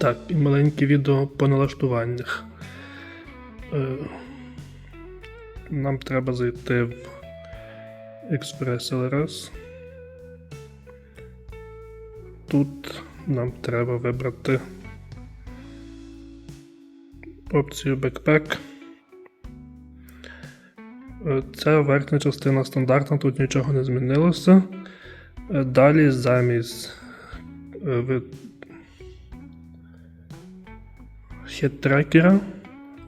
Так, і маленьке відео по налаштуваннях. Е, Нам треба зайти в Express LRS. Тут нам треба вибрати опцію Backpack. Е, Це верхня частина стандартна, тут нічого не змінилося. Е, Далі замість хід-трекера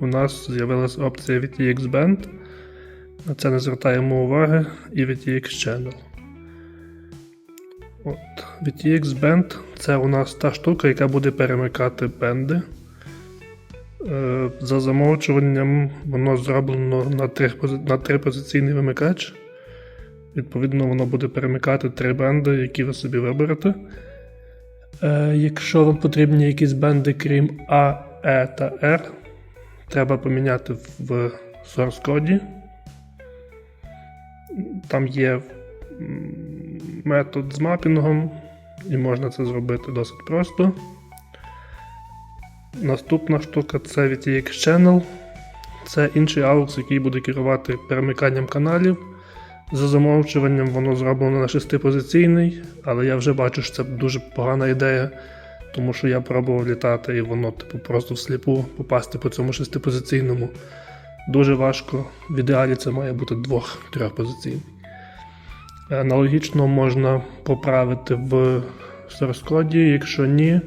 у нас з'явилася опція VTX Band. На це не звертаємо уваги і VTX Channel. От, VTX Band це у нас та штука, яка буде перемикати бенди. Е, За замовчуванням воно зроблено на три, на трипозиційний вимикач. Відповідно, воно буде перемикати три бенди, які ви собі виберете. Е, якщо вам потрібні якісь бенди, крім А, Е та R, треба поміняти в source коді. Там є метод з мапінгом, і можна це зробити досить просто. Наступна штука це VTX Channel. Це інший AUX, який буде керувати перемиканням каналів. За замовчуванням воно зроблено на шестипозиційний, але я вже бачу, що це дуже погана ідея, тому що я пробував літати і воно типу, просто всліпу попасти по цьому шестипозиційному. Дуже важко. В ідеалі це має бути двох-трьохпозиційний. Аналогічно можна поправити в source коді, якщо ні,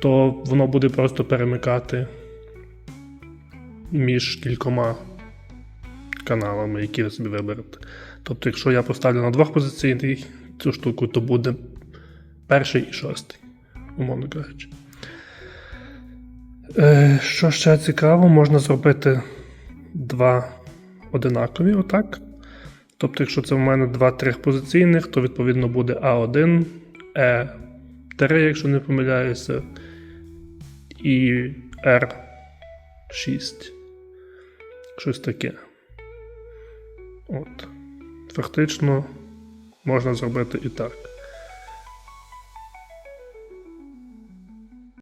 то воно буде просто перемикати між кількома каналами, які ви собі виберете. Тобто, якщо я поставлю на двохпозиційний цю штуку, то буде перший і шостий, умовно кажучи. Е, що ще цікаво, можна зробити два одинакові, отак. Тобто, якщо це в мене два трьохпозиційних, то відповідно буде А1, Е3, якщо не помиляюся, і R6. Щось таке. От. Фактично можна зробити і так.